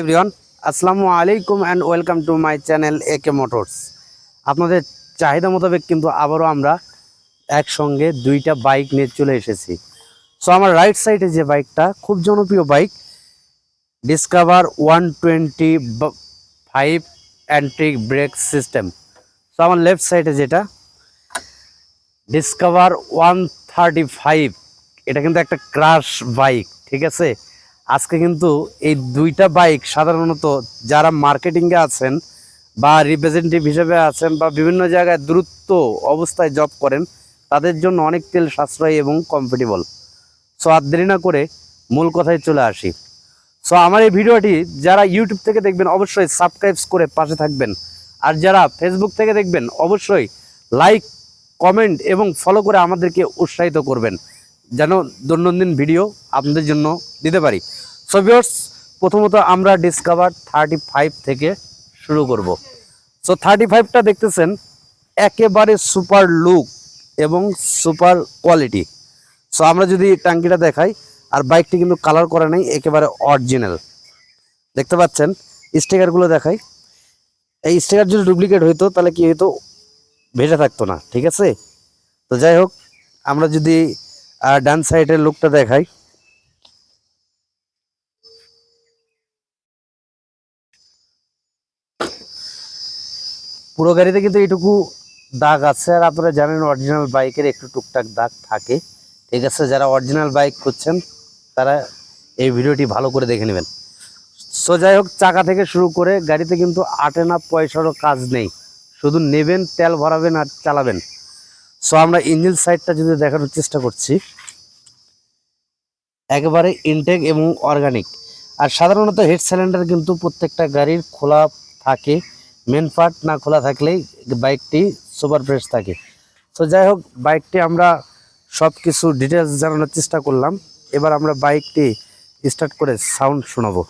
Everyone, আসসালামু আলাইকুম and welcome to my channel A K motors আপনাদের চাহিদা মোতাবেক কিন্তু আবারও আমরা একসঙ্গে দুইটা বাইক নিয়ে চলে এসেছি। সো আমার রাইট সাইডে যে বাইকটা খুব জনপ্রিয় bike Discover one twenty five antilock brake system so আমার লেফট সাইডে যেটা ডিসকভার ওয়ান থার্টি ফাইভ এটা কিন্তু একটা ক্রাশ বাইক ঠিক আছে? আজকে কিন্তু এই দুইটা বাইক সাধারণত যারা মার্কেটিংয়ে আছেন বা রিপ্রেজেন্টেটিভ হিসেবে আছেন বা বিভিন্ন জায়গায় দ্রুত অবস্থায় জব করেন, তাদের জন্য অনেক তেল সাশ্রয়ী এবং কমফোর্টেবল সো আর দেরি না করে মূল কথায় চলে আসি। সো আমার এই ভিডিওটি যারা ইউটিউব থেকে দেখবেন অবশ্যই সাবস্ক্রাইব করে পাশে থাকবেন। আর যারা ফেসবুক থেকে দেখবেন অবশ্যই লাইক কমেন্ট এবং ফলো করে আমাদেরকে উৎসাহিত করবেন। যেন দৈনন্দিন ভিডিও আপনাদের জন্য দিতে পারি। সো প্রথমত আমরা ডিসকভার থার্টি ফাইভ থেকে শুরু করব। সো থার্টি ফাইভটা দেখতেছেন, একেবারে সুপার লুক এবং সুপার কোয়ালিটি সো আমরা যদি ট্যাঙ্কিটা দেখাই, আর বাইকটি কিন্তু কালার করা নেই, একেবারে অরিজিনাল দেখতে পাচ্ছেন স্টিকারগুলো দেখাই। এই স্টিকার যদি ডুপ্লিকেট হইতো, তাহলে কি হইতো? ভেজা থাকতো না, ঠিক আছে? তো যাই হোক, আমরা যদি ডান সাইডের লুকটা দেখাই। পুরো গাড়িতে কিন্তু এইটুকু দাগ আছে আর আপনারা জানেন অরিজিনাল বাইকের একটু টুকটাক দাগ থাকে। ঠিক আছে, যারা অরিজিনাল বাইক করছেন তারা এই ভিডিওটি ভালো করে দেখে নেবেন। সো যাই হোক, চাকা থেকে শুরু করে গাড়িতে কিন্তু আটে না পয়সারও কাজ নেই। শুধু নেবেন, তেল ভরাবেন আর চালাবেন। সো আমরা ইঞ্জিন সাইডটা যদি দেখানোর চেষ্টা করছি। একেবারে ইনটেক এবং অর্গানিক আর সাধারণত হেড সিলিন্ডার কিন্তু প্রত্যেকটা গাড়ির খোলা থাকে। মেন পার্ট না খোলা থাকলেই বাইকটি সুপার ফ্রেশ থাকে। তো যাই হোক বাইকটি আমরা সব কিছু ডিটেলস জানানোর চেষ্টা করলাম। এবার আমরা বাইকটি স্টার্ট করে সাউন্ড শোনাবো।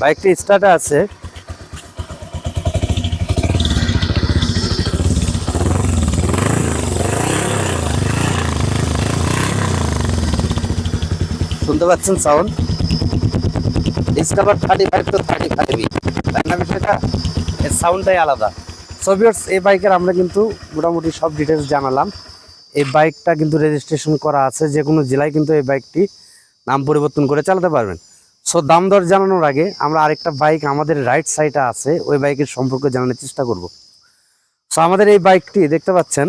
বাইকটি স্টার্টে আছে। শুনতে পাচ্ছেন সাউন্ড ডিসকভার থার্টি ফাইভ তো থার্টি ফাইভই তাই না বিষয়টা এর সাউন্ডটাই আলাদা। সোভিয়টস এই বাইকের আমরা কিন্তু মোটামুটি সব ডিটেলস জানালাম। এই বাইকটা কিন্তু রেজিস্ট্রেশন করা আছে। যে কোনো জেলায় কিন্তু এই বাইকটি নাম পরিবর্তন করে চালাতে পারবেন। সো দাম দর জানানোর আগে আমরা আরেকটা বাইক আমাদের রাইট সাইডে আছে। ওই বাইকের সম্পর্কে জানানোর চেষ্টা করব। সো আমাদের এই বাইকটি দেখতে পাচ্ছেন।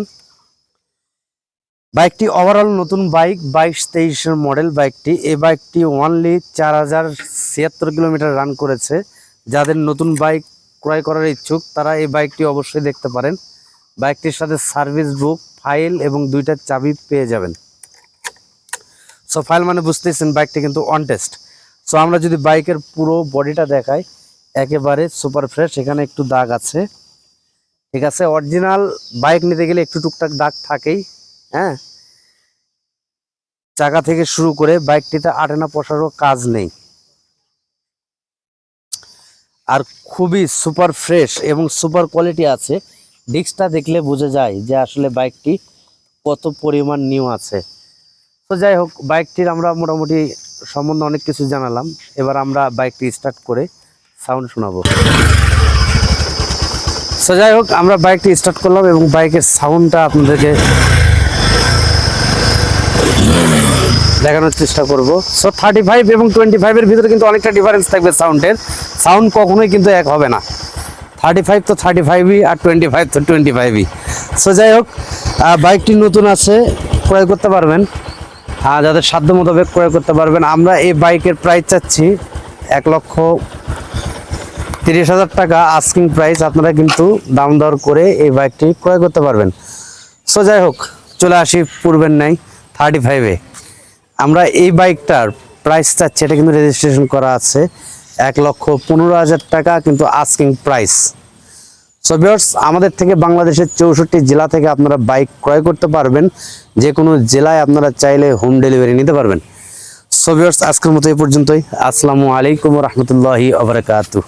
বাইকটি ওভারঅল নতুন বাইক, বাইশ তেইশের মডেল বাইকটি। এই বাইকটি ওয়ানলি চার হাজার ছিয়াত্তর কিলোমিটার রান করেছে। যাদের নতুন বাইক ক্রয় করার ইচ্ছুক, তারা এই বাইকটি অবশ্যই দেখতে পারেন। বাইকটির সাথে সার্ভিস বুক ফাইল এবং দুইটা চাবি পেয়ে যাবেন। সো ফাইল মানে বুঝতেছেন বাইকটি কিন্তু অন টেস্ট সো আমরা যদি বাইকের পুরো বডিটা দেখাই, একেবারে সুপার ফ্রেশ এখানে একটু দাগ আছে। ঠিক আছে? অরিজিনাল বাইক নিতে গেলে একটু টুকটাক দাগ থাকেই। হ্যাঁ? চাকা থেকে শুরু করে বাইকটিতে আটেনা পশারও কাজ নেই। আর খুবই সুপার ফ্রেশ এবং সুপার কোয়ালিটি আছে। ডিস্কটা দেখলে বোঝা যায় যে আসলে বাইকটি কত পরিমাণ নিউ আছে। তো যাই হোক, বাইকটির আমরা মোটামুটি সম্বন্ধে অনেক কিছু জানালাম। এবার আমরা বাইকটি স্টার্ট করে সাউন্ড শোনাবো। সো যাই হোক, আমরা বাইকটি স্টার্ট করলাম এবং বাইকের সাউন্ডটা আপনাদেরকে দেখানোর চেষ্টা করব। সো থার্টি ফাইভ এবং টোয়েন্টি ফাইভের ভিতরে কিন্তু অনেকটা ডিফারেন্স থাকবে সাউন্ডের সাউন্ড কখনোই কিন্তু এক হবে না। থার্টি ফাইভ তো থার্টি ফাইভই আর টোয়েন্টি ফাইভ তো টোয়েন্টি ফাইভই সো যাই হোক বাইকটি নতুন আছে, ক্রয় করতে পারবেন। যাদের সাধ্য মোতাবেক ক্রয় করতে পারবেন, আমরা এই বাইকের প্রাইস চাচ্ছি এক লক্ষ তিরিশ হাজার টাকা আস্কিং প্রাইস আপনারা কিন্তু দাম দর করে এই বাইকটি ক্রয় করতে পারবেন। সো যাই হোক, চলে আসি পূর্বের নাই থার্টি ফাইভে আমরা এই বাইকটার প্রাইস চাচ্ছি, এটা কিন্তু রেজিস্ট্রেশন করা আছে এক লক্ষ পনেরো হাজার টাকা কিন্তু আস্কিং প্রাইস সো ভিউয়ার্স আমাদের থেকে বাংলাদেশের চৌষট্টি জেলা থেকে আপনারা বাইক ক্রয় করতে পারবেন। যে কোনো জেলায় আপনারা চাইলে হোম ডেলিভারি নিতে পারবেন। সো ভিউয়ার্স আজকের মতো এই পর্যন্তই। আসসালামু আলাইকুম রহমতুল্লাহি আবরকাতুহ